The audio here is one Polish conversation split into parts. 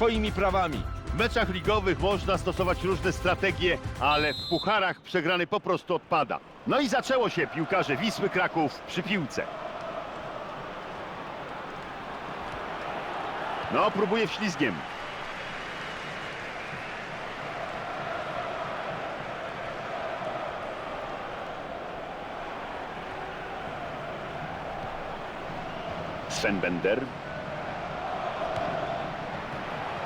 swoimi prawami. W meczach ligowych można stosować różne strategie, ale w pucharach przegrany po prostu odpada. No i zaczęło się piłkarze Wisły Kraków przy piłce. No, próbuje wślizgiem. Sven Bender.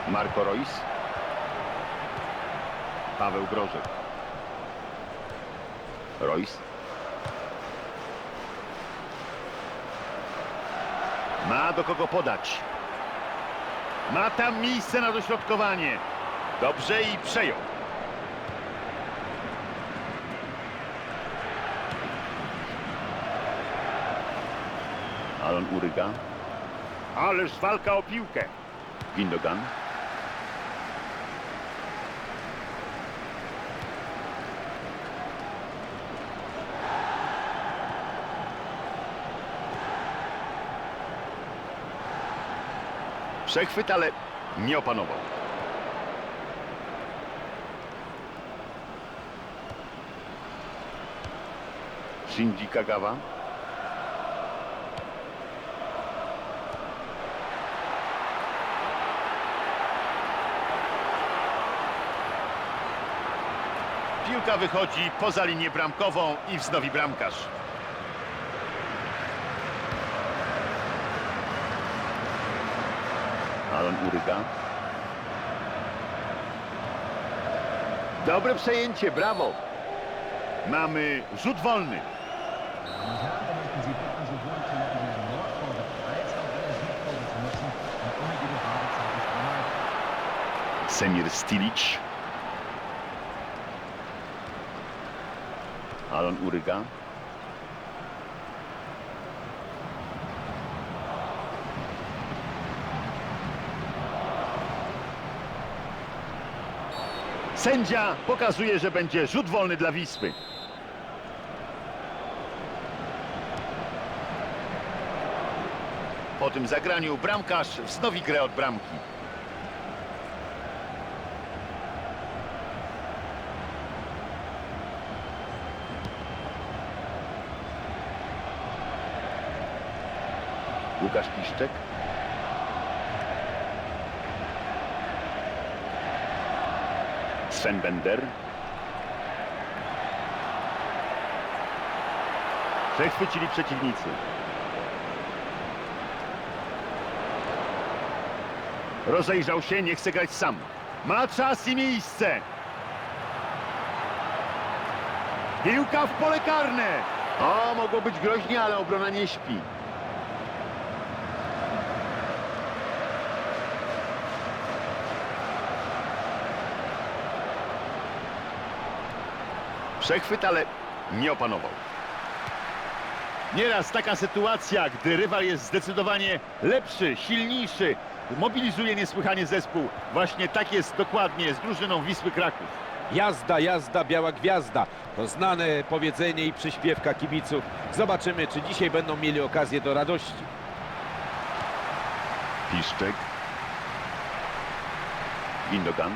Marco Reus. Paweł Brożek. Reus. Ma do kogo podać. Ma tam miejsce na dośrodkowanie. Dobrze i przejął. Alon Uryga. Ależ walka o piłkę. Gindogan. Przechwyt, ale nie opanował. Shinji Kagawa. Piłka wychodzi poza linię bramkową i wznowi bramkarz. Alan Uryga. Dobre przejęcie, brawo. Mamy rzut wolny. Und hier möchten Sie Sędzia pokazuje, że będzie rzut wolny dla Wisły. Po tym zagraniu bramkarz wznowi grę od bramki. Łukasz Piszczek. Sven Bender. Przechwycili przeciwnicy. Rozejrzał się, nie chce grać sam. Ma czas i miejsce. Piłka w pole karne. O, mogło być groźnie, ale obrona nie śpi. Przechwyt, ale nie opanował. Nieraz taka sytuacja, gdy rywal jest zdecydowanie lepszy, silniejszy, mobilizuje niesłychanie zespół. Właśnie tak jest dokładnie z drużyną Wisły Kraków. Jazda, jazda, biała gwiazda. To znane powiedzenie i przyśpiewka kibiców. Zobaczymy, czy dzisiaj będą mieli okazję do radości. Piszczek. Windogan.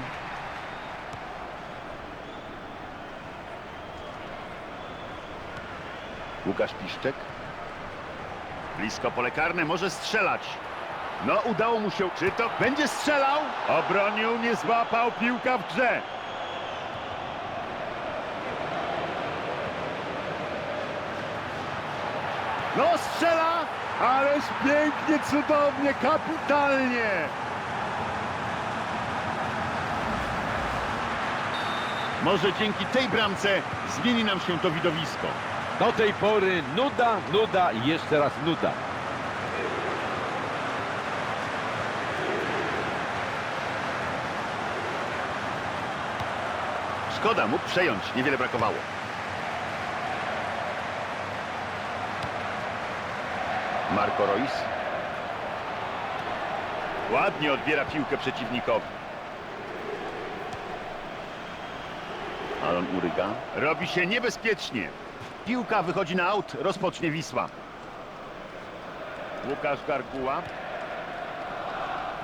Łukasz Piszczek. Blisko pole karne, może strzelać. No, udało mu się. Czy to będzie strzelał? Obronił, nie złapał, piłka w grze. No, strzela! Ależ pięknie, cudownie, kapitalnie! Może dzięki tej bramce zmieni nam się to widowisko. Do tej pory nuda, nuda i jeszcze raz nuda. Szkoda, mógł przejąć, niewiele brakowało. Marco Reus. Ładnie odbiera piłkę przeciwnikowi. Alon Uryga. Robi się niebezpiecznie. Piłka wychodzi na aut, rozpocznie Wisła. Łukasz Garguła.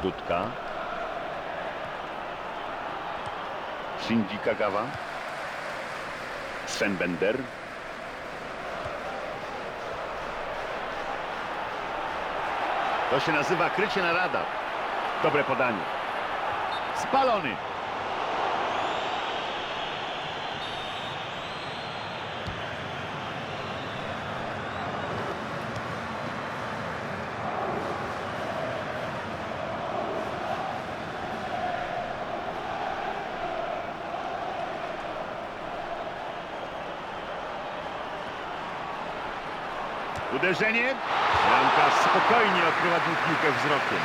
Dudka. Shinji Kagawa. Sven Bender. To się nazywa krycie narada. Dobre podanie. Spalony. Uderzenie. Bramkarz spokojnie odprowadził piłkę wzrokiem.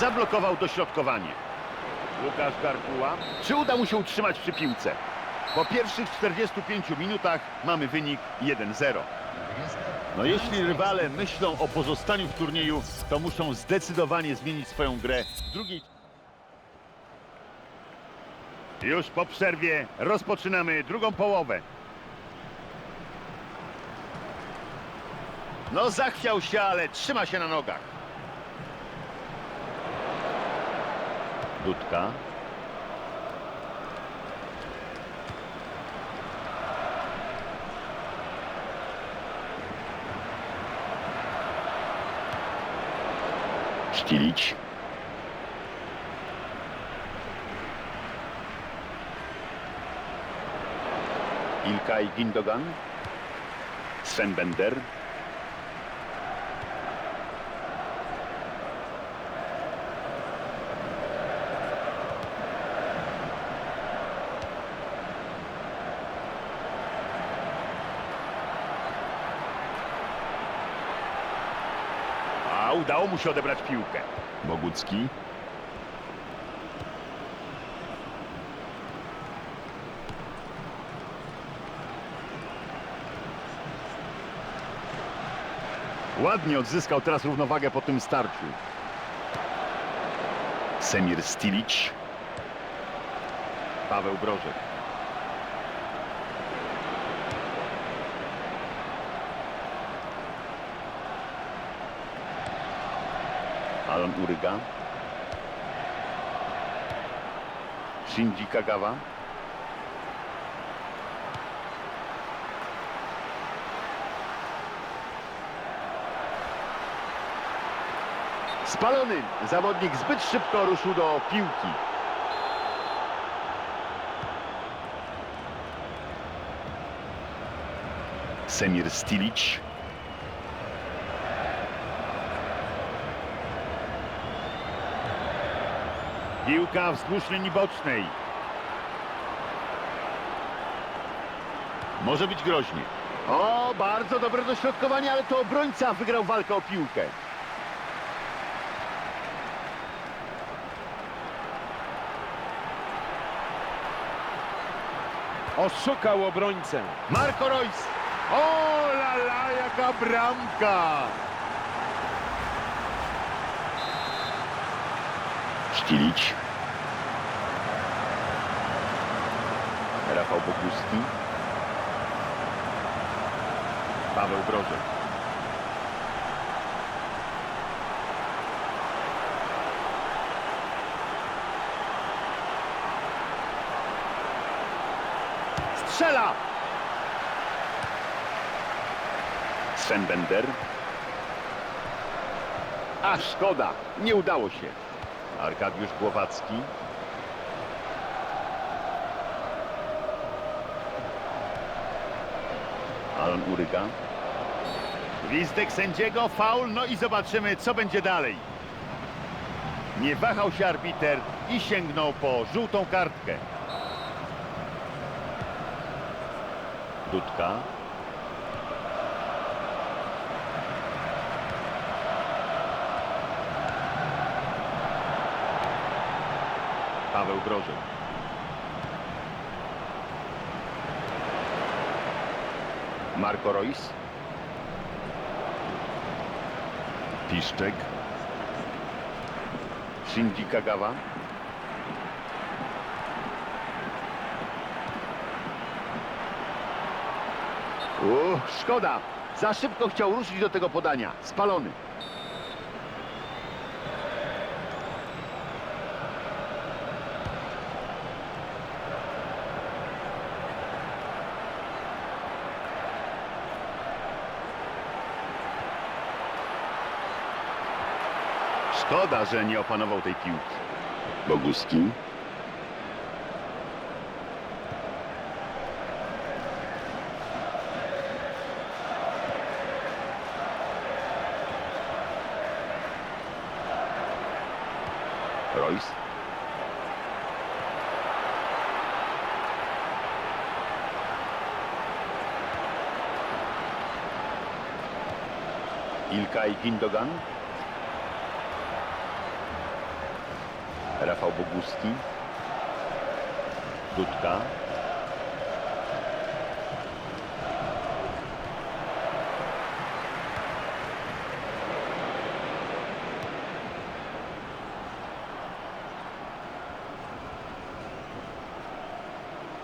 Zablokował dośrodkowanie. Łukasz Garbuła. Czy uda mu się utrzymać przy piłce? Po pierwszych 45 minutach mamy wynik 1-0. No jeśli rywale myślą o pozostaniu w turnieju, to muszą zdecydowanie zmienić swoją grę w drugiej... Już po przerwie rozpoczynamy drugą połowę. No zachwiał się, ale trzyma się na nogach. Dudka. Sztilić. Ilkay Gindogan. Sven Bender. A udało mu się odebrać piłkę. Bogucki. Ładnie odzyskał teraz równowagę po tym starciu. Semir Stilic. Paweł Brożek. Alan Uryga. Shinji Kagawa. Spalony. Zawodnik zbyt szybko ruszył do piłki. Semir Stilic. Piłka wzdłuż linii bocznej. Może być groźnie. O, bardzo dobre dośrodkowanie, ale to obrońca wygrał walkę o piłkę. Oszukał obrońcę. Marco Reus. O la la, jaka bramka! Sztilić. Rafał Boguski. Paweł Brożek. Strzela! Sven Bender. A szkoda, nie udało się. Arkadiusz Głowacki. Alan Uryga. Gwizdek sędziego, faul, no i zobaczymy, co będzie dalej. Nie wahał się arbiter i sięgnął po żółtą kartkę. Dudka. Paweł Brożek. Marco Reus. Piszczek. Shinji Kagawa. Uuu, szkoda. Za szybko chciał ruszyć do tego podania. Spalony. Szkoda, że nie opanował tej piłki. Boguski. Royce. Ilkay Gindogan. Rafał Boguski. Dudka.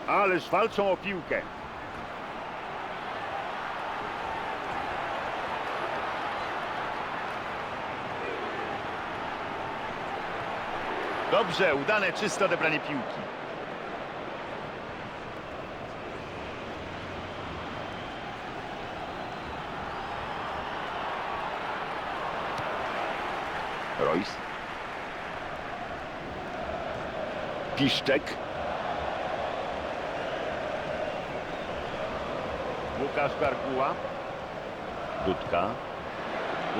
Ależ walczą o piłkę. Dobrze, udane czyste odebranie piłki. Royce. Piszczek. Łukasz Garkuła. Dudka.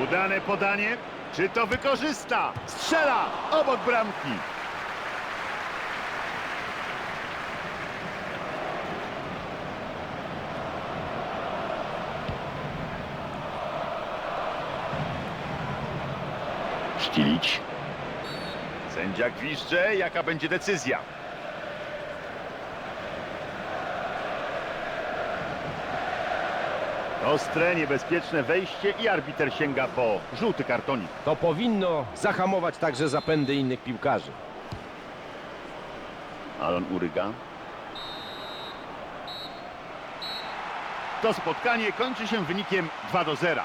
Udane podanie. Czy to wykorzysta? Strzela obok bramki. Sztilić. Sędzia gwizdże. Jaka będzie decyzja? Ostre, niebezpieczne wejście i arbiter sięga po żółty kartonik. To powinno zahamować także zapędy innych piłkarzy. Alon Uryga. To spotkanie kończy się wynikiem 2 do 0.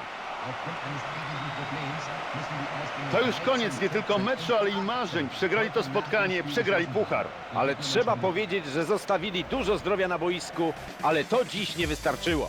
To już koniec nie tylko meczu, ale i marzeń. Przegrali to spotkanie, przegrali puchar. Ale trzeba powiedzieć, że zostawili dużo zdrowia na boisku, ale to dziś nie wystarczyło.